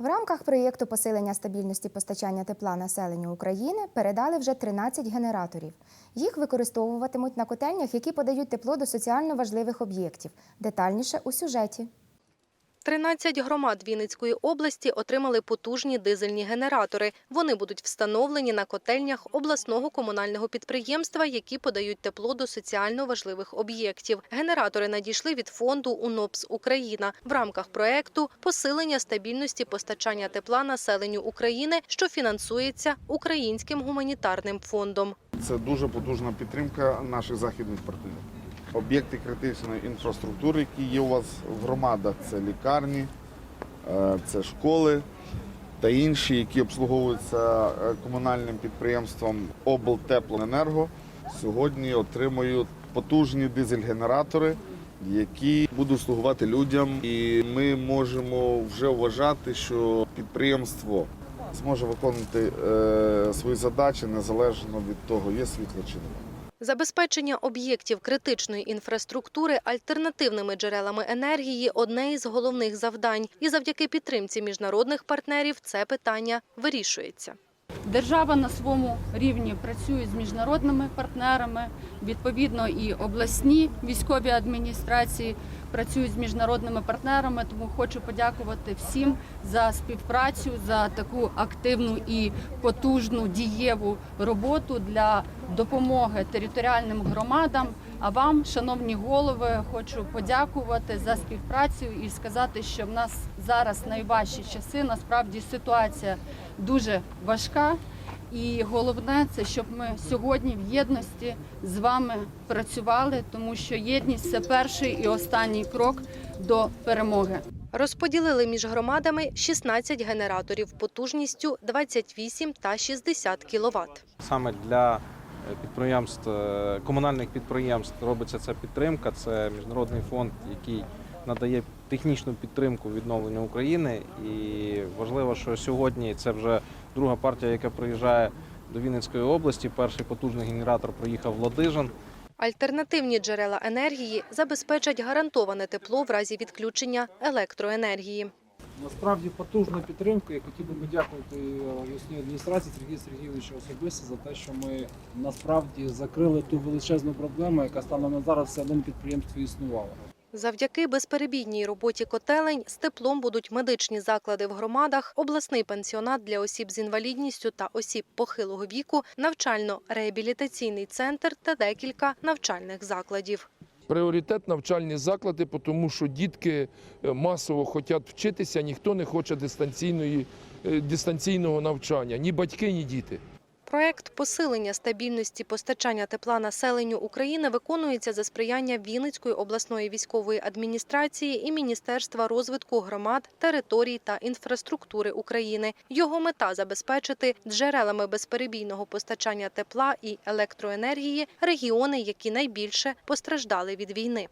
В рамках проєкту посилення стабільності постачання тепла населенню України передали вже 13 генераторів. Їх використовуватимуть на котельнях, які подають тепло до соціально важливих об'єктів. Детальніше у сюжеті. 13 громад Вінницької області отримали потужні дизельні генератори. Вони будуть встановлені на котельнях обласного комунального підприємства, які подають тепло до соціально важливих об'єктів. Генератори надійшли від фонду УНОПС Україна в рамках проекту посилення стабільності постачання тепла населенню України, що фінансується Українським гуманітарним фондом. Це дуже потужна підтримка наших західних партнерів. Об'єкти критичної інфраструктури, які є у вас в громадах, це лікарні, е, це школи та інші, які обслуговуються е, комунальним підприємством облтеплоенерго, сьогодні отримують потужні дизель-генератори, які будуть слугувати людям. І ми можемо вже вважати, що підприємство зможе виконувати е, свої задачі незалежно від того, є світло чи немає. Забезпечення об'єктів критичної інфраструктури альтернативними джерелами енергії одне із головних завдань. І завдяки підтримці міжнародних партнерів це питання вирішується. Держава на своєму рівні працює з міжнародними партнерами. Відповідно, і обласні військові адміністрації працюють з міжнародними партнерами. Тому хочу подякувати всім за співпрацю, за таку активну і потужну дієву роботу для допомоги територіальним громадам. А вам, шановні голови, хочу подякувати за співпрацю і сказати, що в нас зараз найважчі часи. Насправді ситуація дуже важка. І головне це щоб ми сьогодні в єдності з вами працювали, тому що єдність це перший і останній крок до перемоги. Розподілили між громадами 16 генераторів потужністю 28 та 60 кВт. Саме для підприємств, е, комунальних підприємств робиться ця підтримка. Це міжнародний фонд, який надає технічну підтримку відновленню України. І важливо, що сьогодні це вже друга партія, яка приїжджає до Вінницької області. Перший потужний генератор приїхав в Ладижин. Альтернативні джерела енергії забезпечать гарантоване тепло в разі відключення електроенергії. Насправді потужна підтримка. Я хотів би подякувати обласній адміністрації Сергію Сергійовичу особисто за те, що ми насправді закрили ту величезну проблему, яка станом на зараз в самому підприємстві існувала. Завдяки безперебійній роботі котелень з теплом будуть медичні заклади в громадах, обласний пенсіонат для осіб з інвалідністю та осіб похилого віку, навчально-реабілітаційний центр та декілька навчальних закладів. Пріоритет навчальні заклади, тому що дітки е, масово хочуть вчитися, ніхто не хоче дистанційної, е, дистанційного навчання, ні батьки, ні діти. Проект посилення стабільності постачання тепла населенню України виконується за сприяння Вінницької обласної військової адміністрації і Міністерства розвитку громад, територій та інфраструктури України. Його мета забезпечити джерелами безперебійного постачання тепла і електроенергії регіони, які найбільше постраждали від війни.